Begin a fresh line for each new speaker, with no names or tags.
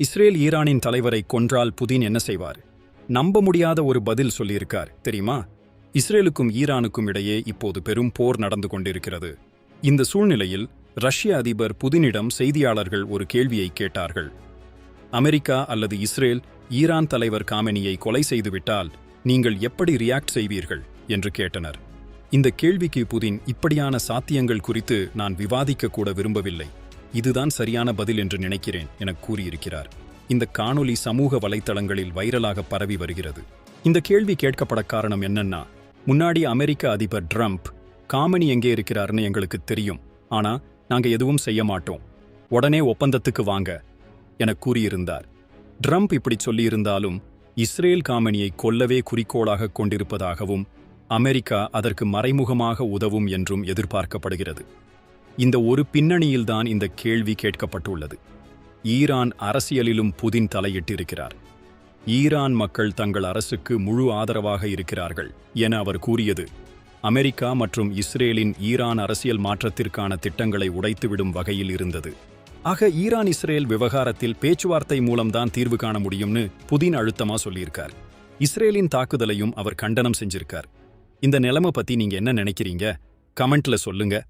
Israel ஈரானின் தலைவரை கொன்றால் Putin என்ன செய்வார்? நம்ப முடியாத ஒரு பதில் சொல்லியிருக்கார் தெரியுமா? இஸ்ரேலுக்கும் ஈரானுக்கும் இடையே இப்போது பெரும் போர் நடந்து கொண்டிருக்கிறது. இந்த சூழ்நிலையில் ரஷ்ய அதிபர் புதினிடம் செய்தியாளர்கள் ஒரு கேள்வியை கேட்டார்கள். அமெரிக்கா அல்லது இஸ்ரேல் ஈரான் தலைவர் காமெனியை கொலை செய்துவிட்டால் நீங்கள் எப்படி ரியாக்ட் செய்வீர்கள்? என்று கேட்டனர். இந்த கேள்விக்கு புதின் இப்படியான சாத்தியங்கள் குறித்து நான் விவாதிக்க கூட விரும்பவில்லை. இதுதான் சரியான பதில் என்று நினைக்கிறேன் என கூறியிருக்கிறார். இந்த காணொலி சமூக வலைத்தளங்களில் வைரலாக பரவி வருகிறது. இந்த கேள்வி கேட்கப்பட காரணம் என்னன்னா முன்னாடி அமெரிக்க அதிபர் ட்ரம்ப் காமெனி எங்கே இருக்கிறார்னு எங்களுக்கு தெரியும். ஆனா நாங்க எதுவும் செய்ய மாட்டோம். உடனே ஒப்பந்தத்துக்கு வாங்க என கூறியிருந்தார். ட்ரம்ப் இப்படி சொல்லியிருந்தாலும் இஸ்ரேல் காமெனியை கொல்லவே குறிக்கோளாக கொண்டிருப்பதாகவும் அமெரிக்கா அதற்கு மறைமுகமாக உதவும் என்றும் எதிர்பார்க்கப்படுகிறது. இந்த ஒரு பின்னணியில்தான் இந்த கேள்வி கேட்கப்பட்டுள்ளது. ஈரான் அரசியலிலும் புதின் தலையிட்டிருக்கிறார். ஈரான் மக்கள் தங்கள் அரசுக்கு முழு ஆதரவாக இருக்கிறார்கள் என அவர் கூறியது அமெரிக்கா மற்றும் இஸ்ரேலின் ஈரான் அரசியல் மாற்றத்திற்கான திட்டங்களை உடைத்துவிடும் வகையில் இருந்தது. ஆக ஈரான் இஸ்ரேல் விவகாரத்தில் பேச்சுவார்த்தை மூலம்தான் தீர்வு காண முடியும்னு புதின் அழுத்தமா சொல்லியிருக்கார். இஸ்ரேலின் தாக்குதலையும் அவர் கண்டனம் செஞ்சிருக்கார். இந்த நிலைமை பத்தி நீங்க என்ன நினைக்கிறீங்க? கமெண்ட்ல சொல்லுங்க.